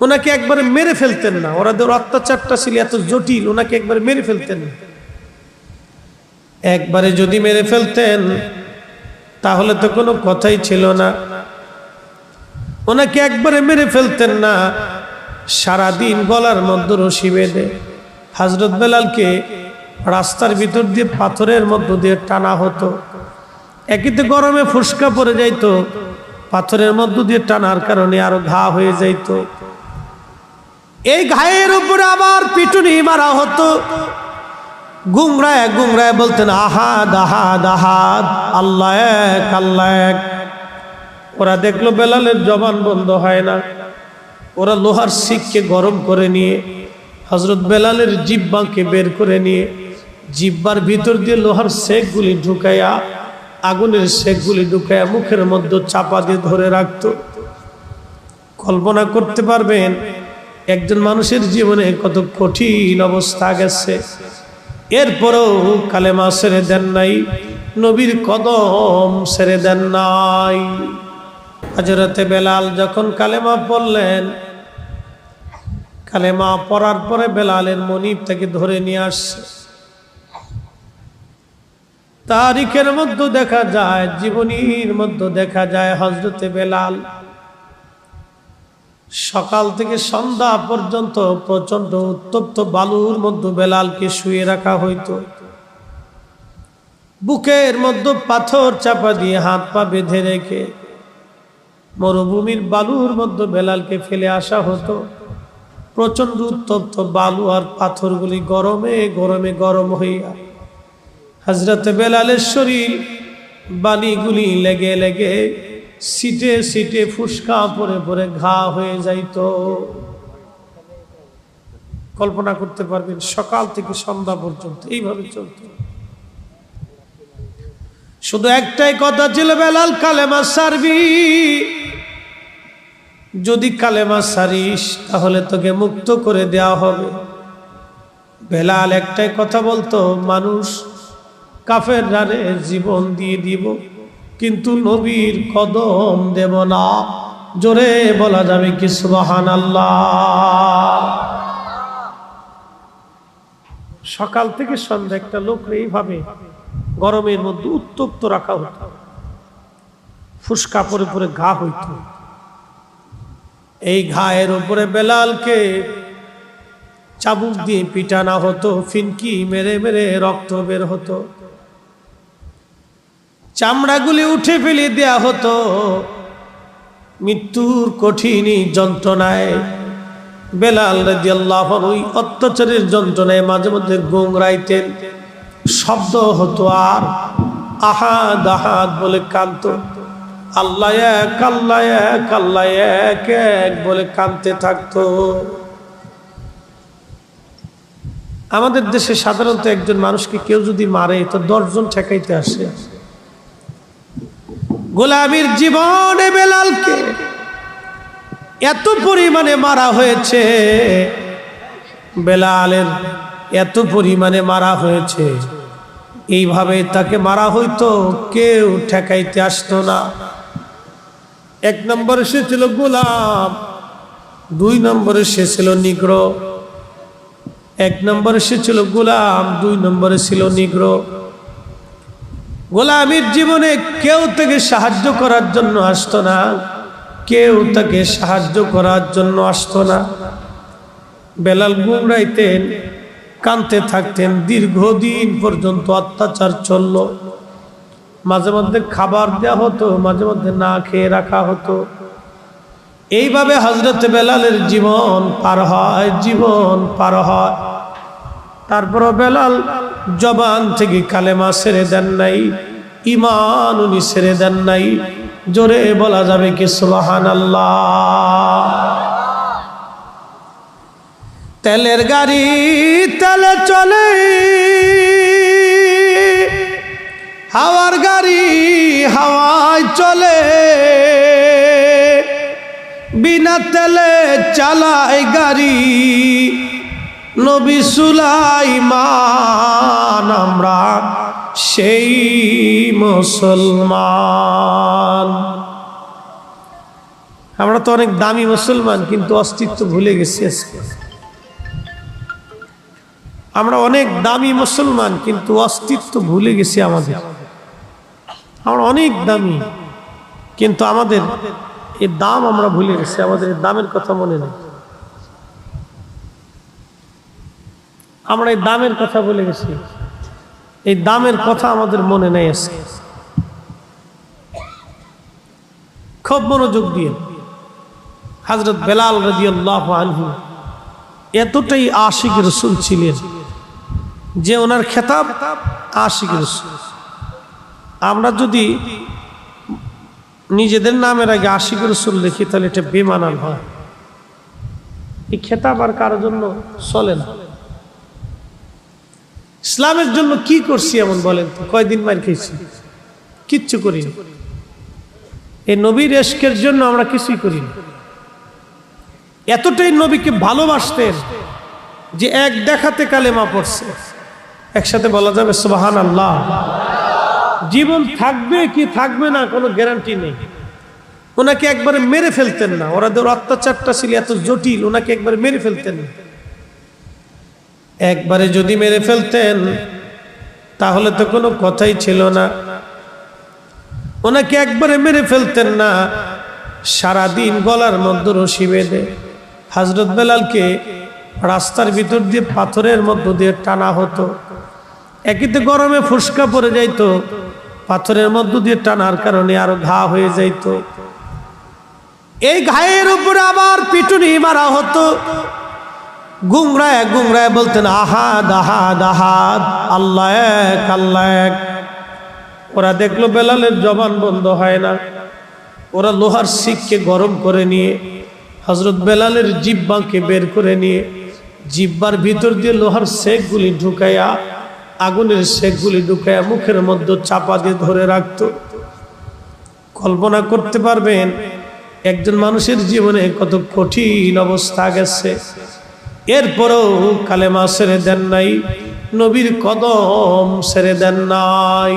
ওনাকে একবারে মেরে ফেলতেন না। ওরাদের অত্যাচারটা ছিল এত জটিল, ওনাকে একবারে মেরে ফেলতেন না। একবারে যদি মেরে ফেলতেন, তাহলে তো কোনো কথাই ছিল না। ওনাকে একবারে মেরে ফেলতেন না। সারাদিন গলার মধ্যে রশি বেঁধে হাজরত বেলালকে রাস্তার ভিতর দিয়ে পাথরের মধ্য দিয়ে টানা হতো। একিতে গরমে ফুসকা পড়ে যাইতো, পাথরের মধ্য দিয়ে টানার কারণে আরও ঘা হয়ে যাইত। এই ঘায়ের উপরে আবার পিটুনি মারা হতো। গুমরায় গুমরায় বলতেন আহাদ আহাদ আহাদ আল্লাহ এক আল্লাহ এক। ওরা দেখল বেলালের জবান বন্ধ হয় না। ওরা লোহার শিখকে গরম করে নিয়ে হজরত বেলালের জিব্বাকে বের করে নিয়ে, জিব্বার ভিতর দিয়ে লোহার শেখগুলি ঢুকাইয়া, আগুনের শেখগুলি ঢুকাইয়া মুখের মধ্যে চাপা দিয়ে ধরে রাখত। কল্পনা করতে পারবেন একজন মানুষের জীবনে কত কঠিন অবস্থা গেছে। এরপরেও কালেমা সেরে দেন নাই, নবীর কদম সেরে দেন নাই। হজরতে বেলাল যখন কালেমা পড়লেন, কালেমা পড়ার পরে বেলালের মনিব তাকে ধরে নিয়ে আসছে। তারিখের মধ্যে দেখা যায়, জীবনীর মধ্যে দেখা যায় হজরতে বেলাল সকাল থেকে সন্ধ্যা পর্যন্ত প্রচণ্ড উত্তপ্ত বালুর মধ্যে বেলালকে শুয়ে রাখা হইতো। বুকের মধ্যে পাথর চাপা দিয়ে হাত পা বেঁধে রেখে মরুভূমির বালুর মধ্যে বেলালকে ফেলে আসা হতো। প্রচণ্ড উত্তপ্ত বালু আর পাথরগুলি গরমে গরমে গরম হইয়া হজরত বেলালের শরীর বালিগুলি লেগে লেগে সিটে সিটে ফুসকা পরে পরে ঘা হয়ে যাইত। কল্পনা করতে পারবেন, সকাল থেকে সন্ধ্যা পর্যন্ত এইভাবে চলত। শুধু একটাই কথা ছিল, বেলাল কালেমা সারবি। যদি কালেমা সারিস, তাহলে তোকে মুক্ত করে দেওয়া হবে। বেলাল একটাই কথা বলতো, মানুষ কাফের রানে জীবন দিয়ে দিব কিন্তু নবীর কদম দেব না। জোরে বলা যাবে কি সুবাহান আল্লাহ সকাল থেকে সন্ধ্যা একটা লোক এইভাবে গরমের মধ্যে উত্তপ্ত রাখা হতো। ফুসকা পরে পরে ঘা হইত। এই ঘায়ের উপরে বেলালকে চাবুক দিয়ে পিটানা হতো, ফিনকি মেরে মেরে রক্ত বের হতো। চামড়াগুলি উঠে ফেলে দেয়া হতো। মৃত্যুর কঠিন যন্ত্রণায় বেলাল রাজিয়াল্লাহ ওই অত্যাচারের যন্ত্রণায় মাঝে মধ্যে গোংরাইতেন শব্দ হতো আর আহাদ আহাদ বলে কান্ত। আল্লাহ এক আল্লাহ এক আল্লাহ এক এক বলে কানতে থাকতো। আমাদের দেশে সাধারণত একজন মানুষকে কেউ যদি মারে, তো দশজন ঠেকাইতে আসে। গোলামীর জীবনে বেলালকে এত পরিমাণে মারা হয়েছে, বেলালের এত পরিমাণে মারা হয়েছে। এইভাবে তাকে মারা হইতো, কেউ ঠেকাইতে আসতো না। এক নম্বরে সে ছিল গোলাম, দুই নম্বরে সে ছিল নিগ্র, এক নম্বরে সে ছিল গোলাম, দুই নম্বরে ছিল নিগ্র। গোলামীর জীবনে কেউ তাকে সাহায্য করার জন্য আসতো না। কেউ তাকে সাহায্য করার জন্য আসতো না। বেলাল গুমরাইতেন কানতে থাকতেন, দীর্ঘদিন পর্যন্ত অত্যাচার চলল। মাঝে মধ্যে খাবার দেওয়া হতো, মাঝে মধ্যে না খেয়ে রাখা হতো। এইভাবে হজরত বেলালের জীবন পার হয়, জীবন পার হয়। তারপর বেলাল জবান থেকে কালেমা সেরে দেন নাই ইমান উনি সেরে দেন নাই। জোরে বলা যাবে কি সুবাহান আল্লাহ তেলের গাড়ি তেলে চলে, হাওয়ার গাড়ি হাওয়ায় চলে। বিনা তেলে চালায় গাড়ি নবী সুলাইমান, আমরা সেই মুসলমান। আমরা তো অনেক দামি মুসলমান, কিন্তু অস্তিত্ব ভুলে গেছি আজকে। আমরা অনেক দামি মুসলমান, কিন্তু অস্তিত্ব ভুলে গেছি আমাদের। আমরা অনেক দামি, কিন্তু আমাদের এই দাম আমরা ভুলে গেছি, আমাদের দামের কথা মনে নেই। আমরা এই দামের কথা বলে গেছি। এই দামের কথা আমাদের মনে নেই আছে খুব মনোযোগ দিয়ে। হজরত বেলাল রাজিয়াল্লাহ আনহু এতটাই আশিক রসুল ছিলেন যে ওনার খেতাব আশিক রসুল। আমরা যদি নিজেদের নামের আগে আশিক রসুল লিখি, তাহলে এটা বেমানান হয়। এই খেতাব আর কারোর জন্য চলে না। ইসলামের জন্য কি করছি এমন বলেন কয়দিন মার খেয়েছি। কিচ্ছু করি এই নবীর এশকের জন্য আমরা কিছুই করি না। এতটাই নবীকে ভালোবাসতেন যে এক দেখাতে কালেমা পড়ছে। একসাথে বলা যাবে সুবাহান আল্লাহ জীবন থাকবে কি থাকবে না কোনো গ্যারান্টি নেই। ওনাকে একবারে মেরে ফেলতেন না। ওরাদের অত্যাচারটা ছিল এত জটিল, ওনাকে একবারে মেরে ফেলতেন না। একবারে যদি মেরে ফেলতেন, তাহলে তো কোনো কথাই ছিল না। ওনাকে একবারে মেরে ফেলতেন না। সারাদিন গলার মধ্যে রশি বেঁধে হজরত বেলালকে রাস্তার ভিতর দিয়ে পাথরের মধ্য দিয়ে টানা হতো। একিতে গরমে ফুসকা পড়ে যাইতো, পাথরের মধ্য দিয়ে টানার কারণে আরও ঘা হয়ে যাইত। এই ঘায়ের উপরে আবার পিটুনি মারা হতো। গুংরায় গুংরায় বলতেন, আহাদ আহাদ আহাদ, আল্লাহ এক আল্লাহ এক। ওরা দেখল বেলালের জবান বন্ধ হয় না। ওরা লোহার শিখকে গরম করে নিয়ে হজরত বেলালের জিব্বাকে বের করে নিয়ে, জিব্বার ভিতর দিয়ে লোহার শেখগুলি ঢুকাইয়া, আগুনের শেখগুলি ঢুকাইয়া মুখের মধ্যে চাপা দিয়ে ধরে রাখতো। কল্পনা করতে পারবেন, একজন মানুষের জীবনে কত কঠিন অবস্থা গেছে। এরপরেও কালেমা সেরে দেন নাই নবীর কদম সেরে দেন নাই।